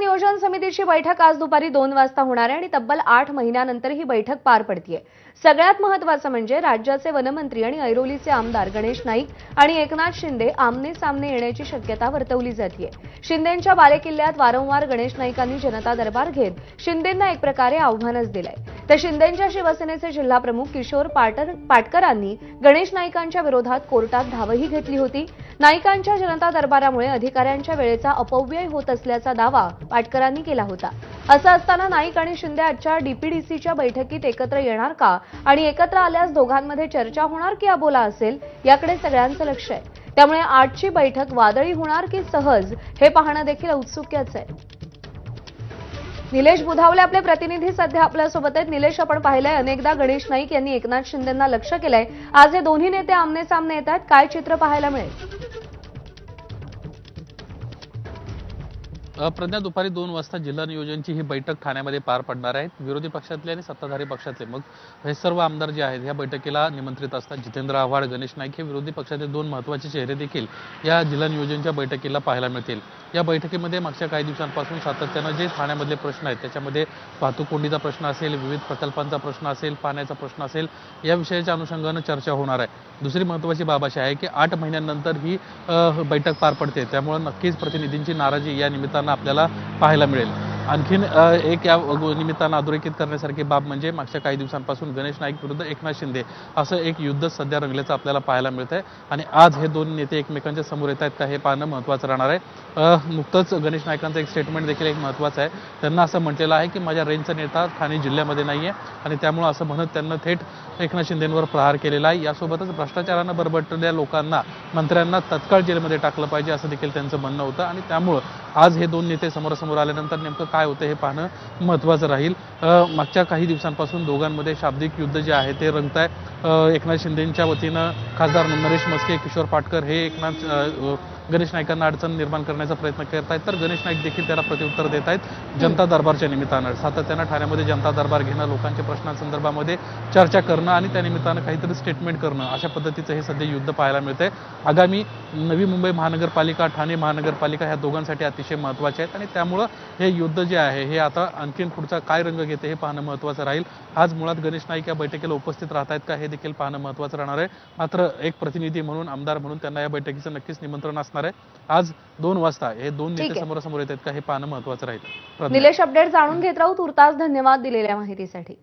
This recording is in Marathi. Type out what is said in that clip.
नियोजन समितीची बैठक आज दुपारी दोन वाजता होणार आहे आणि तब्बल आठ महिन्यानंतर ही बैठक पार पडतीये. सगळ्यात महत्वाचं म्हणजे राज्याचे वनमंत्री आणि ऐरोलीचे आमदार गणेश नाईक आणि एकनाथ शिंदे आमने सामने येण्याची शक्यता वर्तवली जाते शिंदेंच्या बालेकिल्ल्यात वारंवार गणेश नाईकांनी जनता दरबार घेत शिंदेंना एक प्रकारे आव्हानच दिलंय. तर शिंदेंच्या शिवसेनेचे जिल्हाप्रमुख किशोर पाटकरांनी गणेश नाईकांच्या विरोधात कोर्टात धावही घेतली होती. नाईकांच्या जनता दरबारामुळे अधिकाऱ्यांच्या वेळेचा अपव्यय होत असल्याचा दावा पाटकरांनी केला होता. असं असताना नाईक आणि शिंदे आजच्या डीपीडीसीच्या बैठकीत एकत्र येणार का? आणि एकत्र आल्यास दोघांमध्ये चर्चा होणार की अबोला असेल? याकडे सगळ्यांचं लक्ष आहे. त्यामुळे आजची बैठक वादळी होणार की सहज? हे पाहणं देखील औत्सुक्याचं आहे. निलेश बुधावले आपले प्रतिनिधी सध्या आपल्यासोबत आहेत. निलेश आपण पाहिलंय अनेकदा गणेश नाईक यांनी एकनाथ शिंदेना लक्ष केलंय. आज हे दोन्ही नेते आमने सामने येत आहेत काय चित्र पाहायला मिळेल? प्रज्ञा दुपारी दोन वाजता जिल्हा नियोजनची ही बैठक ठाण्यामध्ये पार पडणार आहे. विरोधी पक्षातले आणि सत्ताधारी पक्षातले. मग हे सर्व आमदार जे आहेत या बैठकीला निमंत्रित असतात जितेंद्र आव्हाड गणेश नाईक. हे विरोधी पक्षाचे दोन महत्त्वाचे चेहरे देखील या जिल्हा नियोजनच्या बैठकीला पाहायला मिळतील. या बैठकीमध्ये मागच्या काही दिवसांपासून सातत्यानं जे ठाण्यामधले प्रश्न आहेत त्याच्यामध्ये वाहतूक कोंडीचा प्रश्न असेल विविध प्रकल्पांचा प्रश्न असेल पाण्याचा प्रश्न असेल या विषयाच्या अनुषंगानं चर्चा होणार आहे. दुसरी महत्त्वाची बाब अशी आहे की आठ महिन्यांनंतर ही बैठक पार पडते. त्यामुळे नक्कीच प्रतिनिधींची नाराजी या निमित्तानं आपल्याला पाहायला मिळेल. आणखीन एक या निमित्तानं अधोरेखित करण्यासारखी बाब म्हणजे मागच्या काही दिवसांपासून गणेश नाईक विरुद्ध एकनाथ शिंदे असं एक युद्ध सध्या रंगल्याचं आपल्याला पाहायला मिळत आहे आणि आज हे दोन नेते एकमेकांच्या समोर येत आहेत का हे पाहणं महत्त्वाचं राहणार आहे. नुकतंच गणेश नाईकांचं एक स्टेटमेंट देखील एक महत्त्वाचं आहे. त्यांना असं म्हटलेलं आहे की माझ्या रेंजचा नेता ठाणे जिल्ह्यामध्ये नाही आहे आणि त्यामुळं असं म्हणत त्यांना थेट एकनाथ शिंदेंवर प्रहार केलेला आहे. यासोबतच भ्रष्टाचारानं बरबटलेल्या लोकांना मंत्र्यांना तत्काळ जेलमध्ये टाकलं पाहिजे असं देखील त्यांचं म्हणणं होतं. आणि त्यामुळं आज हे दोन नेते समोरासमोर आल्यानंतर नेमकं काय होतं हे पाहणं महत्त्वाचं राहील. मागच्या काही दिवसांपासून दोघांमध्ये शाब्दिक युद्ध जे आहे ते रंगत आहे एकनाथ शिंदेंच्या वतीनं खासदार नरेश मस्के किशोर पाटकर हे एकनाथ गणेश नाईकांना अडचण निर्माण करण्याचा प्रयत्न करत आहेत तर गणेश नाईक देखील त्याला प्रत्युत्तर देत आहेत जनता दरबारच्या निमित्तानं. सातत्यानं ठाण्यामध्ये जनता दरबार घेणं लोकांच्या प्रश्नांसंदर्भामध्ये चर्चा करणं आणि त्या निमित्तानं काहीतरी स्टेटमेंट करणं अशा पद्धतीचं हे सध्या युद्ध पाहायला मिळतंय. आगामी नवी मुंबई महानगरपालिका ठाणे महानगरपालिका ह्या दोघांसाठी अतिशय महत्त्वाचे आहेत आणि त्यामुळं हे युद्ध जे आहे हे आता आणखीन पुढचा काय रंग घेते हे पाहणं महत्त्वाचं राहील. आज मुळात गणेश नाईक या बैठकीला उपस्थित राहत आहेत का हे देखील पाहणं महत्त्वाचं राहणार आहे. मात्र एक प्रतिनिधी म्हणून आमदार म्हणून त्यांना या बैठकीचं नक्कीच निमंत्रण असणार आहे आज दोन वाजता हे दोन नेते. समोरासमोर येत आहेत का हे पाहणं महत्त्वाचं राहील. निलेश अपडेट जाणून घेत राहू तुर्तास धन्यवाद दिलेल्या माहितीसाठी